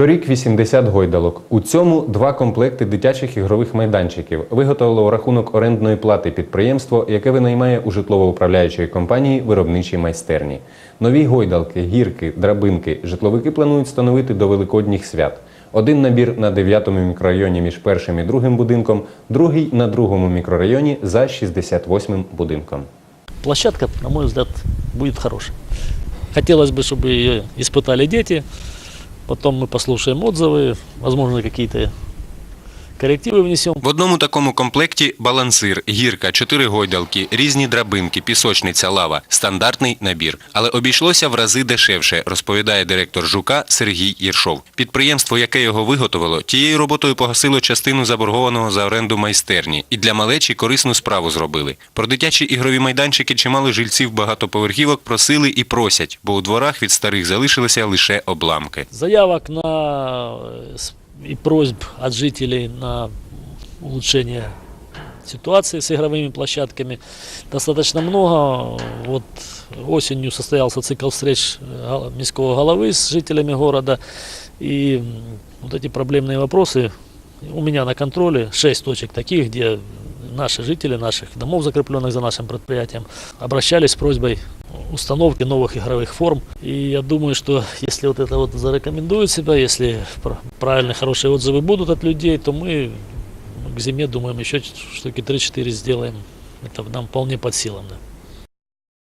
Торік 80 гойдалок. У цьому два комплекти дитячих ігрових майданчиків виготовило у рахунок орендної плати підприємство, яке винаймає у житлово-управляючої компанії виробничі майстерні. Нові гойдалки, гірки, драбинки житловики планують встановити до великодніх свят. Один набір на 9-му мікрорайоні між першим і другим будинком, другий на другому мікрорайоні за 68-м будинком. Площадка, на мой взгляд, будет хорошей. Хотелось бы, чтобы ее испытали дети, потом мы послушаем отзывы, возможно, какие-то коррективы внесем. В одному такому комплекті балансир, гірка, чотири гойдалки, різні драбинки, пісочниця, лава. Стандартний набір. Але обійшлося в рази дешевше, розповідає директор Жука Сергій Єршов. Підприємство, яке його виготовило, тією роботою погасило частину заборгованого за оренду майстерні і для малечі корисну справу зробили. Про дитячі ігрові майданчики чимало жильців багатоповерхівок просили і просять, бо у дворах від старих залишилися лише обламки. Заявок на с- и просьб от жителей на улучшение ситуации с игровыми площадками достаточно много. Вот осенью состоялся цикл встреч э, міського головы с жителями города. И вот эти проблемные вопросы у меня на контроле. Шесть точек таких, где наши жители наших домов, закрепленных за нашим предприятием, обращались с просьбой установки новых игровых форм. И я думаю, что если вот это вот зарекомендует себя, если пр- правильные, хорошие отзывы будут от людей, то мы к зиме, думаем, еще штуки 3-4 сделаем. Это нам вполне под силам. Да.